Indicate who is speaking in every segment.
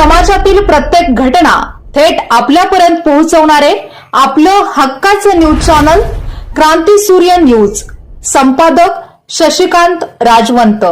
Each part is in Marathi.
Speaker 1: समाजातील प्रत्येक घटना थेट आपल्यापर्यंत पोहोचवणारे आपलं हक्काचं न्यूज चॅनल क्रांती सूर्य न्यूज. संपादक शशिकांत राजवंत.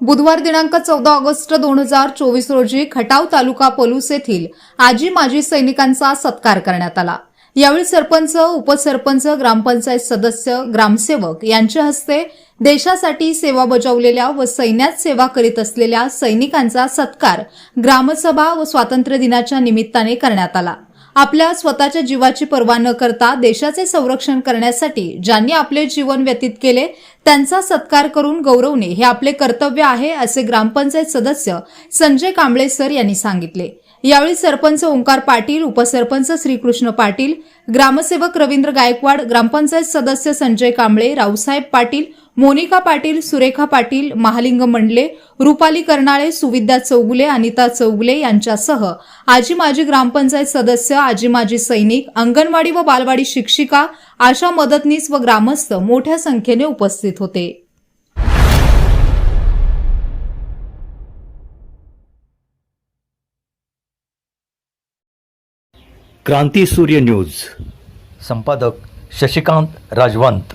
Speaker 1: बुधवार दिनांक चौदा ऑगस्ट दोन हजार चोवीस रोजी खटाव तालुका पलूस येथील आजी माजी सैनिकांचा सत्कार करण्यात आला. यावेळी सरपंच उपसरपंच ग्रामपंचायत सदस्य ग्रामसेवक यांच्या हस्ते देशासाठी सेवा बजावलेल्या व सैन्यात सेवा करीत असलेल्या सैनिकांचा सत्कार ग्रामसभा व स्वातंत्र्य दिनाच्या निमित्ताने करण्यात आला. आपल्या स्वतःच्या जीवाची पर्वा न करता देशाचे संरक्षण करण्यासाठी ज्यांनी आपले जीवन व्यतीत केले त्यांचा सत्कार करून गौरवणे हे आपले कर्तव्य आहे असे ग्रामपंचायत सदस्य संजय कांबळे सर यांनी सांगितले. यावेळी सरपंच ओंकार पाटील उपसरपंच श्रीकृष्ण पाटील ग्रामसेवक रवींद्र गायकवाड ग्रामपंचायत सदस्य संजय कांबळे रावसाहेब पाटील मोनिका पाटील सुरेखा पाटील महालिंग मंडले रुपाली कर्नाळे सुविद्या चौगुले अनिता चौगुले यांच्यासह आजी माजी ग्रामपंचायत सदस्य आजी माजी सैनिक अंगणवाडी व बालवाडी शिक्षिका आशा मदतनीस व ग्रामस्थ मोठ्या संख्येने उपस्थित होते.
Speaker 2: क्रांती सूर्य न्यूज. संपादक शशिकांत राजवंत.